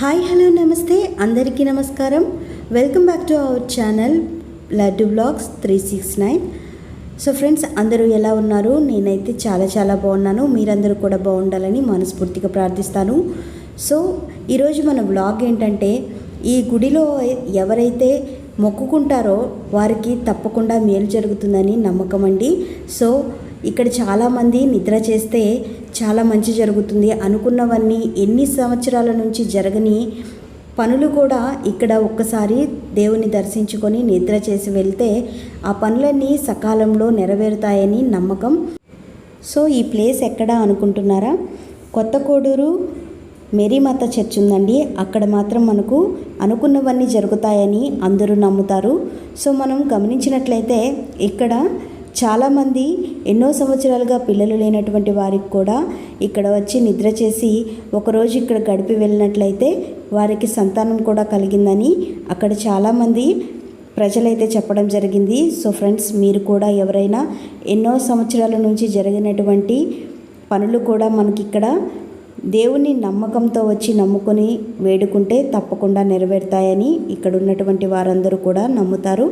Hi hello నమస్తే. అందరికీ నమస్కారం. Welcome back to our channel Laddu vlogs three six nine. So friends అందరూ ఎలా ఉన్నారు? నేనైతే చాలా చాలా బాగున్నాను. మీరందరూ కూడా బాగుండాలని మనస్ఫూర్తిగా ప్రార్థిస్తాను. సో ఈరోజు మన బ్లాగ్ ఏంటంటే ఈ గుడిలో ఎవరైతే మొక్కుకుంటారో వారికి తప్పకుండా మేలు జరుగుతుందని నమ్మకం అండి. సో ఇక్కడ చాలామంది నిద్ర చేస్తే చాలా మంచి జరుగుతుంది. అనుకున్నవన్నీ ఎన్ని సంవత్సరాల నుంచి జరగని పనులు కూడా ఇక్కడ ఒక్కసారి దేవుని దర్శించుకొని నిద్ర చేసి వెళ్తే ఆ పనులన్నీ సకాలంలో నెరవేరుతాయని నమ్మకం. సో ఈ ప్లేస్ ఎక్కడ అనుకుంటున్నారా? కొత్త కోడూరు మేరీమాత చర్చ్ ఉందండి. అక్కడ మాత్రం మనకు అనుకున్నవన్నీ జరుగుతాయని అందరూ నమ్ముతారు. సో మనం గమనించినట్లయితే ఇక్కడ చాలామంది ఎన్నో సంవత్సరాలుగా పిల్లలు లేనటువంటి వారికి కూడా ఇక్కడ వచ్చి నిద్ర చేసి ఒకరోజు ఇక్కడ గడిపి వెళ్ళినట్లయితే వారికి సంతానం కూడా కలిగిందని అక్కడ చాలామంది ప్రజలైతే చెప్పడం జరిగింది. సో ఫ్రెండ్స్ మీరు కూడా ఎవరైనా ఎన్నో సంవత్సరాల నుంచి జరిగినటువంటి పనులు కూడా మనకి ఇక్కడ దేవుని నమ్మకంతో వచ్చి నమ్ముకొని వేడుకుంటే తప్పకుండా నెరవేరుతాయని ఇక్కడ ఉన్నటువంటి వారందరూ కూడా నమ్ముతారు.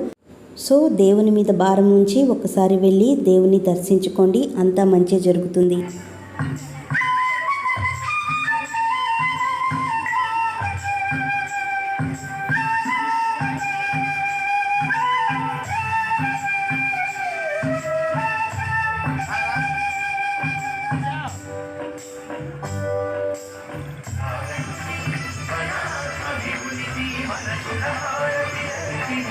సో దేవుని మీద భారం ఉంచి ఒకసారి వెళ్ళి దేవుని దర్శించుకోండి. అంతా మంచి జరుగుతుంది. I'm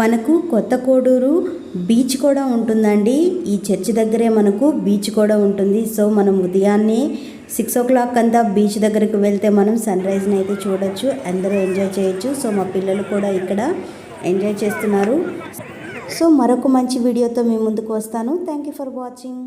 మనకు కొత్త కోడూరు బీచ్ కూడా ఉంటుందండి. ఈ చర్చి దగ్గరే మనకు బీచ్ కూడా ఉంటుంది. సో మనం ఉదయాన్నే సిక్స్ ఓ క్లాక్ అంతా బీచ్ దగ్గరికి వెళ్తే మనం సన్ రైజ్ని అయితే చూడొచ్చు. అందరూ ఎంజాయ్ చేయొచ్చు. సో మా పిల్లలు కూడా ఇక్కడ ఎంజాయ్ చేస్తున్నారు. సో మరొక మంచి వీడియోతో మీ ముందుకు వస్తాను. Thank you for watching.